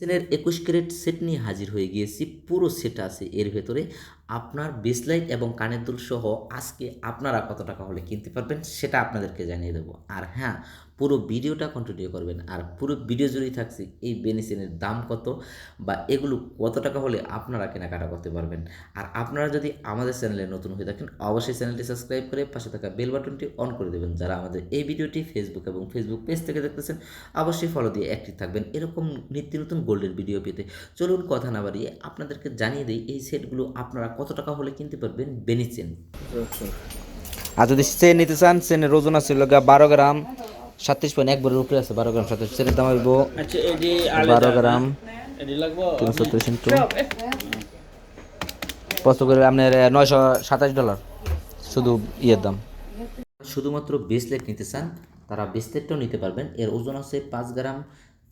চেনের একুশ carat set নিয়ে হাজির হয়ে গিয়েছি। পুরো সেট আছে। এর ভেতরে আপনার বেসলাইট এবং কানের দুল সহ আজকে আপনারা কত টাকা হলে কিনতে পারবেন সেটা আপনাদেরকে জানিয়ে দেবো। আর হ্যাঁ পুরো ভিডিওটা কন্টিনিউ করবেন। আর পুরো ভিডিও জুড়েই থাকছে এই বেনিসেনের দাম কত বা এগুলো কত টাকা হলে আপনারা কেনাকাটা করতে পারবেন। আর আপনারা যদি আমাদের চ্যানেলে নতুন হয়ে থাকেন, অবশ্যই চ্যানেলটি সাবস্ক্রাইব করে পাশে থাকা বেল বাটনটি অন করে দেবেন। যারা আমাদের এই ভিডিওটি ফেসবুক এবং ফেসবুক পেজ থেকে দেখতেছেন, অবশ্যই ফলো দিয়ে অ্যাক্টিভ থাকবেন। এরকম নিত্য নতুন গোল্ডের ভিডিও পেতে চলুন কথা না বাড়িয়ে আপনাদেরকে জানিয়ে দিই, এই সেটগুলো আপনারা কত টাকা হলে কিনতে পারবেন? বেনিচেন আর যদি চেন নিতে চান চেনের ওজন আছে লগা বারো গ্রাম সাতত্রিশ পয়েন্ট একবারের উপরে আছে বারো গ্রাম সাতত্রিশ চেনের দাম হইব আচ্ছা বারো গ্রাম এডি তিনশো ত্রিশ ইন্টু। করে আপনার নয়শো সাতাশ ডলার শুধু ইয়ের দাম। শুধুমাত্র বেসলেট নিতে চান তারা বেসলেটটাও নিতে পারবেন। এর ওজন আছে পাঁচ গ্রাম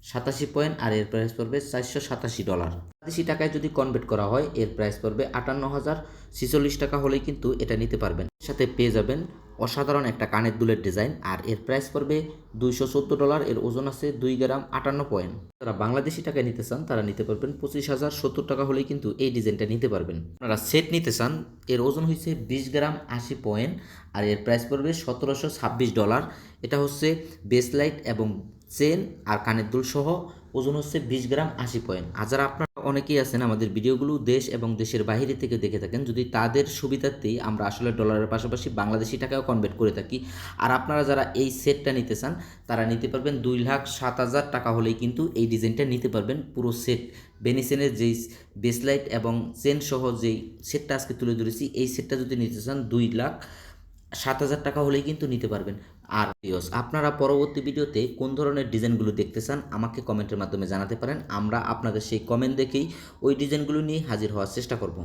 সাতাশি পয়েন্ট আর এর প্রাইস পড়বে চারশো সাতাশি ডলার বাংলাদেশি টাকায় যদি কনভার্ট করা হয়, এর প্রাইস পড়বে আটান্ন হাজার ছিচল্লিশ টাকা হলেই কিন্তু এটা নিতে পারবেন। সাথে পেয়ে যাবেন অসাধারণ একটা কানের দুলের ডিজাইন আর এর প্রাইস পড়বে দুইশো চোদ্দ ডলার এর ওজন আছে দুই গ্রাম আটান্ন পয়েন্ট। যারা বাংলাদেশি টাকায় নিতে চান, তারা নিতে পারবেন পঁচিশ হাজার সত্তর টাকা হলেই কিন্তু এই ডিজাইনটা নিতে পারবেন। আপনারা সেট নিতে চান, এর ওজন হচ্ছে বিশ গ্রাম আশি পয়েন্ট, আর এর প্রাইস পড়বে সতেরোশো ছাব্বিশ ডলার এটা হচ্ছে বেসলাইট এবং চেন আর কানের দুল সহ ওজন হচ্ছে বিশ গ্রাম আশি পয়েন্ট। আর যারা আপনারা অনেকেই আছেন আমাদের ভিডিওগুলো দেশ এবং দেশের বাইরে থেকে দেখে থাকেন, যদি তাদের সুবিধার্থেই আমরা আসলে ডলারের পাশাপাশি বাংলাদেশি টাকাও কনভার্ট করে থাকি। আর আপনারা যারা এই সেটটা নিতে চান, তারা নিতে পারবেন দুই লাখ সাত হাজার টাকা হলেই কিন্তু এই ডিজাইনটা নিতে পারবেন পুরো সেট বেনিসেনের যেই বেসলাইট এবং চেন সহ যেই সেটটা আজকে তুলে ধরেছি, এই সেটটা যদি নিতে চান দুই লাখ সাত হাজার টাকা হলেই কিন্তু নিতে পারবেন। আর ইয়স আপনারা পরবর্তী ভিডিওতে কোন ধরনের ডিজাইনগুলো দেখতে চান আমাকে কমেন্টের মাধ্যমে জানাতে পারেন। আমরা আপনাদের সেই কমেন্ট দেখেই ওই ডিজাইনগুলো নিয়ে হাজির হওয়ার চেষ্টা করব।